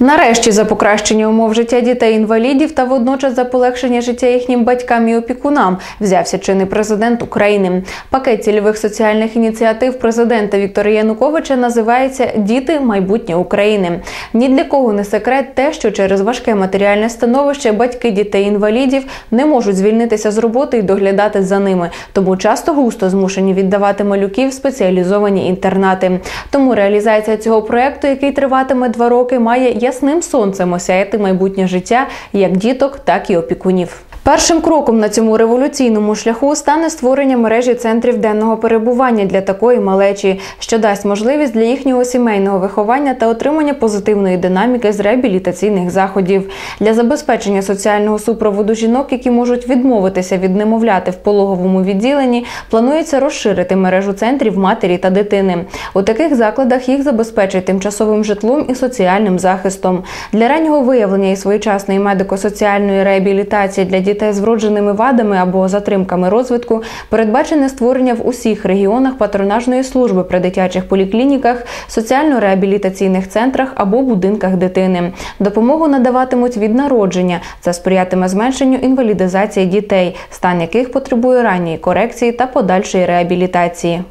Нарешті за покращення умов життя дітей-інвалідів та водночас за полегшення життя їхнім батькам і опікунам взявся чинний президент України. Пакет цільових соціальних ініціатив президента Віктора Януковича називається Діти майбутнє України. Ні для кого не секрет те, що через важке матеріальне становище батьки дітей-інвалідів не можуть звільнитися з роботи і доглядати за ними, тому часто густо змушені віддавати малюків спеціалізовані інтернати. Тому реалізація цього проекту, який триватиме два роки, має ясним сонцем осяяти майбутнє життя як діток, так і опікунів. Першим кроком на цьому революційному шляху стане створення мережі центрів денного перебування для такої малечі, що дасть можливість для їхнього сімейного виховання та отримання позитивної динаміки з реабілітаційних заходів для забезпечення соціального супроводу жінок, які можуть відмовитися від немовляти в пологовому відділенні. Планується розширити мережу центрів матері та дитини. У таких закладах їх забезпечать тимчасовим житлом і соціальним захистом для раннього виявлення і своєчасної медико-соціальної реабілітації для дітей з вродженими вадами або затримками розвитку передбачене створення в усіх регіонах патронажної служби при дитячих поліклініках, соціально-реабілітаційних центрах або будинках дитини. Допомогу надаватимуть від народження. Це сприятиме зменшенню інвалідизації дітей, стан яких потребує ранньої корекції та подальшої реабілітації.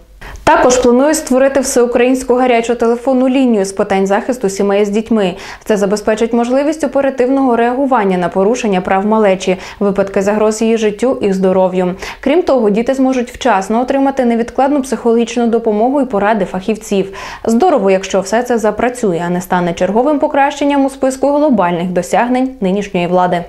Також планують створити всеукраїнську гарячу телефонну лінію з питань захисту сімей з дітьми. Це забезпечить можливість оперативного реагування на порушення прав малечі, випадки загроз її життю і здоров'ю. Крім того, діти зможуть вчасно отримати невідкладну психологічну допомогу і поради фахівців. Здорово, якщо все це запрацює, а не стане черговим покращенням у списку глобальних досягнень нинішньої влади.